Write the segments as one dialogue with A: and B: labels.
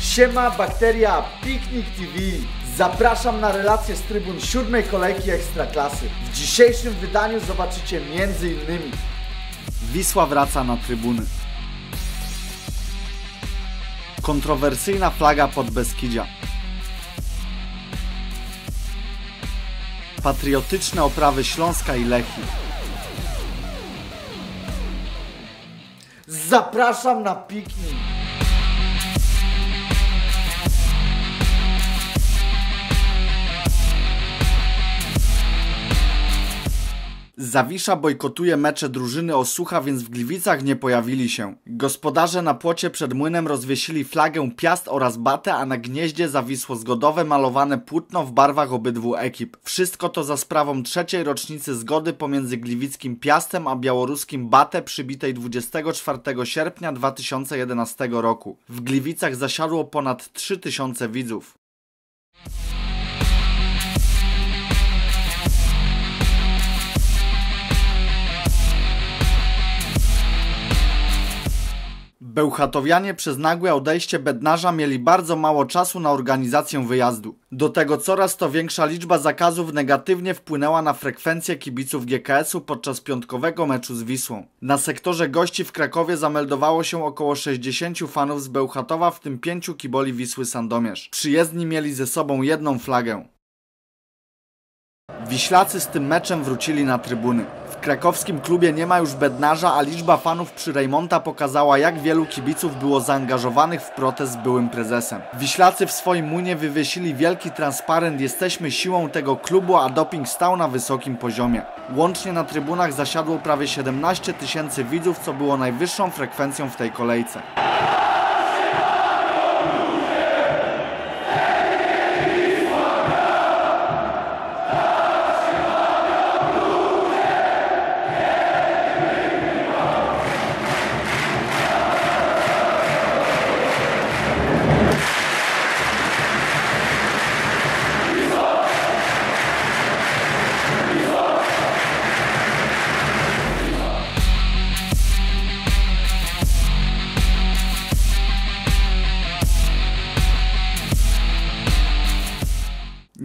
A: Siema, bakteria, Piknik TV. Zapraszam na relację z trybun siódmej kolejki Ekstraklasy. W dzisiejszym wydaniu zobaczycie m.in. Wisła wraca na trybuny. Kontrowersyjna flaga pod Beskidzia. Patriotyczne oprawy Śląska i Lechii. Zapraszam na piknik. Zawisza bojkotuje mecze drużyny Osucha, więc w Gliwicach nie pojawili się. Gospodarze na płocie przed młynem rozwiesili flagę Piast oraz Batę, a na gnieździe zawisło zgodowe malowane płótno w barwach obydwu ekip. Wszystko to za sprawą trzeciej rocznicy zgody pomiędzy gliwickim Piastem a białoruskim Batę przybitej 24 sierpnia 2011 roku. W Gliwicach zasiadło ponad 3000 widzów. Bełchatowianie przez nagłe odejście Bednarza mieli bardzo mało czasu na organizację wyjazdu. Do tego coraz to większa liczba zakazów negatywnie wpłynęła na frekwencję kibiców GKS-u podczas piątkowego meczu z Wisłą. Na sektorze gości w Krakowie zameldowało się około 60 fanów z Bełchatowa, w tym 5 kiboli Wisły Sandomierz. Przyjezdni mieli ze sobą jedną flagę. Wiślacy z tym meczem wrócili na trybuny. W krakowskim klubie nie ma już bednarza, a liczba fanów przy Rejmonta pokazała, jak wielu kibiców było zaangażowanych w protest z byłym prezesem. Wiślacy w swoim munie wywiesili wielki transparent Jesteśmy siłą tego klubu, a doping stał na wysokim poziomie. Łącznie na trybunach zasiadło prawie 17 tysięcy widzów, co było najwyższą frekwencją w tej kolejce.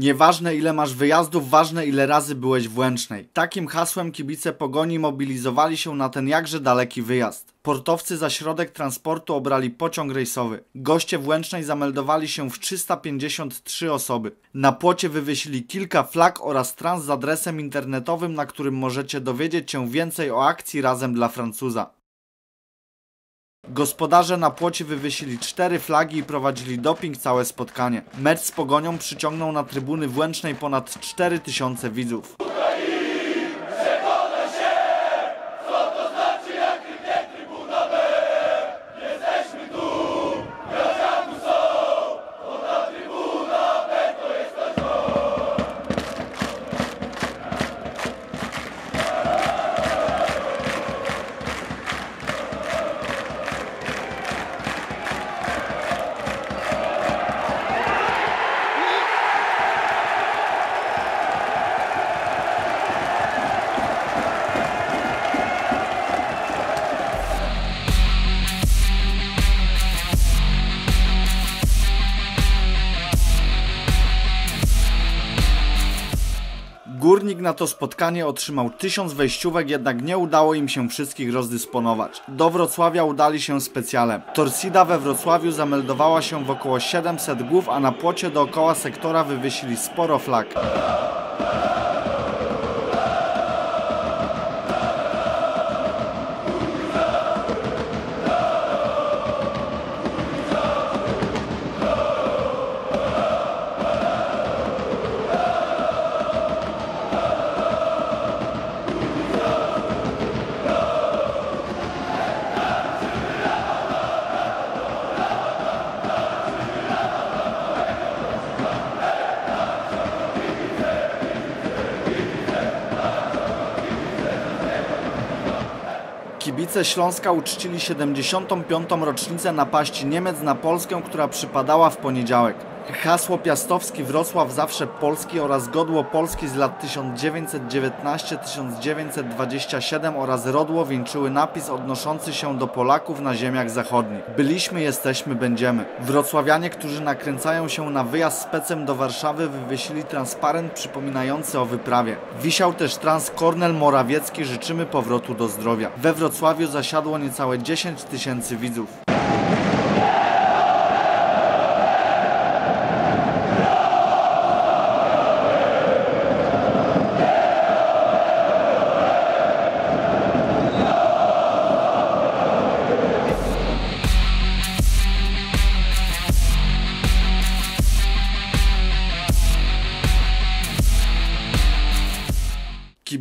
A: Nieważne ile masz wyjazdów, ważne ile razy byłeś w Łęcznej. Takim hasłem kibice Pogoni mobilizowali się na ten jakże daleki wyjazd. Portowcy za środek transportu obrali pociąg rejsowy. Goście w Łęcznej zameldowali się w 353 osoby. Na płocie wywiesili kilka flag oraz trans z adresem internetowym, na którym możecie dowiedzieć się więcej o akcji Razem dla Francuza. Gospodarze na płocie wywiesili cztery flagi i prowadzili doping całe spotkanie. Mecz z Pogonią przyciągnął na trybuny Włęcznej ponad 4000 widzów. Górnik na to spotkanie otrzymał tysiąc wejściówek, jednak nie udało im się wszystkich rozdysponować. Do Wrocławia udali się specjalem. Torsida we Wrocławiu zameldowała się w około 700 głów, a na płocie dookoła sektora wywiesili sporo flag. Kibice Śląska uczcili 75. rocznicę napaści Niemiec na Polskę, która przypadała w poniedziałek. Hasło Piastowski Wrocław zawsze Polski oraz Godło Polski z lat 1919-1927 oraz Rodło wieńczyły napis odnoszący się do Polaków na ziemiach zachodnich. Byliśmy, jesteśmy, będziemy. Wrocławianie, którzy nakręcają się na wyjazd specem do Warszawy wywiesili transparent przypominający o wyprawie. Wisiał też trans Kornel Morawiecki Życzymy powrotu do zdrowia. We Wrocławiu zasiadło niecałe 10 tysięcy widzów.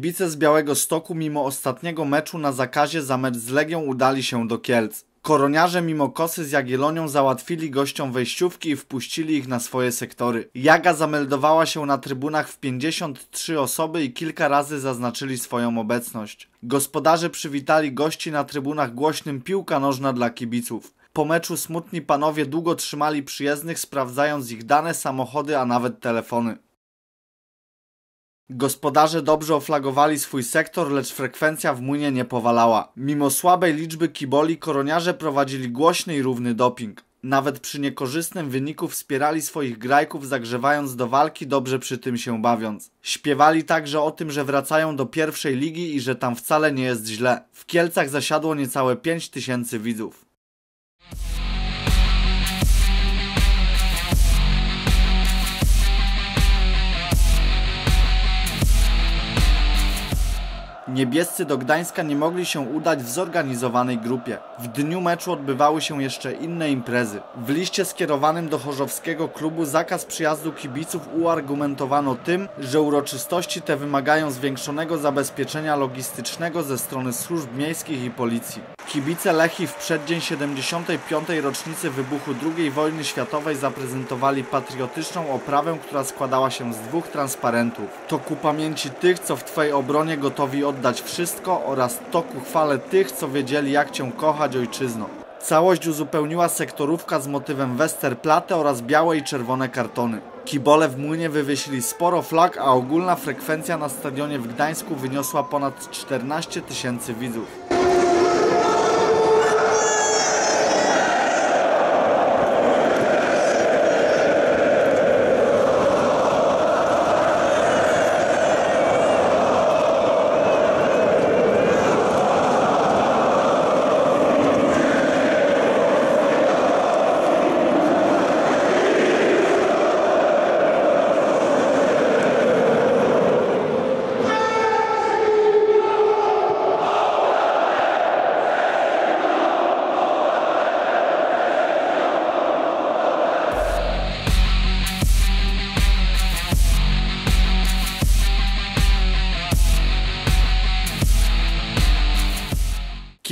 A: Kibice z Białego Stoku mimo ostatniego meczu na zakazie za mecz z Legią udali się do Kielc. Koroniarze mimo kosy z Jagielonią załatwili gościom wejściówki i wpuścili ich na swoje sektory. Jaga zameldowała się na trybunach w 53 osoby i kilka razy zaznaczyli swoją obecność. Gospodarze przywitali gości na trybunach głośnym piłka nożna dla kibiców. Po meczu smutni panowie długo trzymali przyjezdnych, sprawdzając ich dane, samochody, a nawet telefony. Gospodarze dobrze oflagowali swój sektor, lecz frekwencja w młynie nie powalała. Mimo słabej liczby kiboli, koroniarze prowadzili głośny i równy doping. Nawet przy niekorzystnym wyniku wspierali swoich grajków, zagrzewając do walki, dobrze przy tym się bawiąc. Śpiewali także o tym, że wracają do pierwszej ligi i że tam wcale nie jest źle. W Kielcach zasiadło niecałe 5 tysięcy widzów. Niebiescy do Gdańska nie mogli się udać w zorganizowanej grupie. W dniu meczu odbywały się jeszcze inne imprezy. W liście skierowanym do chorzowskiego klubu zakaz przyjazdu kibiców uargumentowano tym, że uroczystości te wymagają zwiększonego zabezpieczenia logistycznego ze strony służb miejskich i policji. Kibice Lechi w przeddzień 75. rocznicy wybuchu II wojny światowej zaprezentowali patriotyczną oprawę, która składała się z dwóch transparentów. To ku pamięci tych, co w Twojej obronie gotowi oddać wszystko oraz to ku chwale tych, co wiedzieli jak Cię kochać ojczyzno. Całość uzupełniła sektorówka z motywem Westerplatte oraz białe i czerwone kartony. Kibole w młynie wywiesili sporo flag, a ogólna frekwencja na stadionie w Gdańsku wyniosła ponad 14 tysięcy widzów.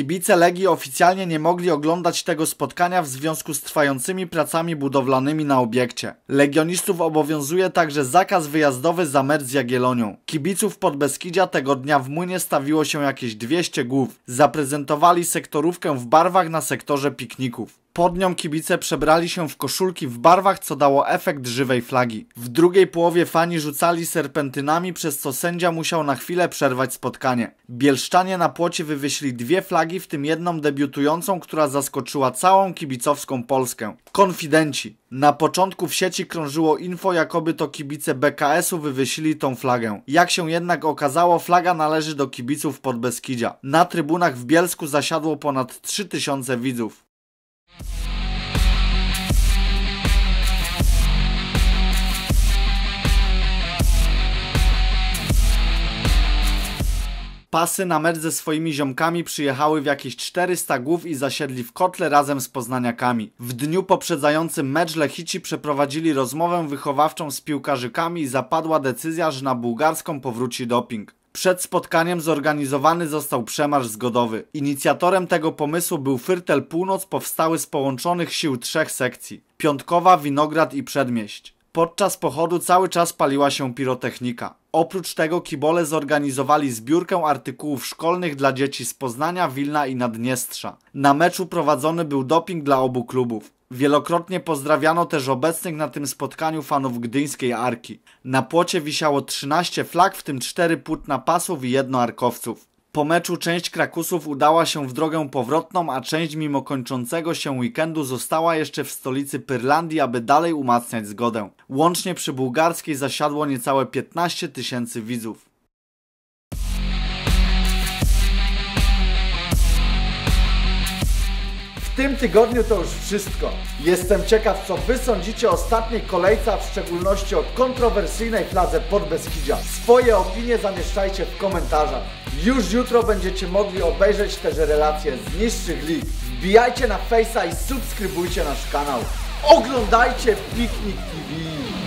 A: Kibice Legii oficjalnie nie mogli oglądać tego spotkania w związku z trwającymi pracami budowlanymi na obiekcie. Legionistów obowiązuje także zakaz wyjazdowy za mecz z Jagielonią. Kibiców Podbeskidzia tego dnia w młynie stawiło się jakieś 200 głów. Zaprezentowali sektorówkę w barwach na sektorze pikników. Pod nią kibice przebrali się w koszulki w barwach, co dało efekt żywej flagi. W drugiej połowie fani rzucali serpentynami, przez co sędzia musiał na chwilę przerwać spotkanie. Bielszczanie na płocie wywiesili dwie flagi, w tym jedną debiutującą, która zaskoczyła całą kibicowską Polskę. Konfidenci. Na początku w sieci krążyło info, jakoby to kibice BKS-u wywiesili tą flagę. Jak się jednak okazało, flaga należy do kibiców Podbeskidzia. Na trybunach w Bielsku zasiadło ponad 3000 widzów. Pasy na mecz ze swoimi ziomkami przyjechały w jakieś 400 głów i zasiedli w kotle razem z poznaniakami. W dniu poprzedzającym mecz Lechici przeprowadzili rozmowę wychowawczą z piłkarzykami i zapadła decyzja, że na bułgarską powróci doping. Przed spotkaniem zorganizowany został przemarsz zgodowy. Inicjatorem tego pomysłu był Fyrtel Północ powstały z połączonych sił trzech sekcji. Piątkowa, Winograd i Przedmieść. Podczas pochodu cały czas paliła się pirotechnika. Oprócz tego kibole zorganizowali zbiórkę artykułów szkolnych dla dzieci z Poznania, Wilna i Naddniestrza. Na meczu prowadzony był doping dla obu klubów. Wielokrotnie pozdrawiano też obecnych na tym spotkaniu fanów gdyńskiej Arki. Na płocie wisiało 13 flag, w tym 4 płótna pasów i jedno arkowców. Po meczu część Krakusów udała się w drogę powrotną, a część mimo kończącego się weekendu została jeszcze w stolicy Pyrlandii, aby dalej umacniać zgodę. Łącznie przy bułgarskiej zasiadło niecałe 15 tysięcy widzów. W tym tygodniu to już wszystko. Jestem ciekaw, co Wy sądzicie o ostatniej kolejce, a w szczególności o kontrowersyjnej fladze Podbeskidzia. Swoje opinie zamieszczajcie w komentarzach. Już jutro będziecie mogli obejrzeć też relacje z niższych lig. Wbijajcie na Face'a i subskrybujcie nasz kanał. Oglądajcie Piknik TV.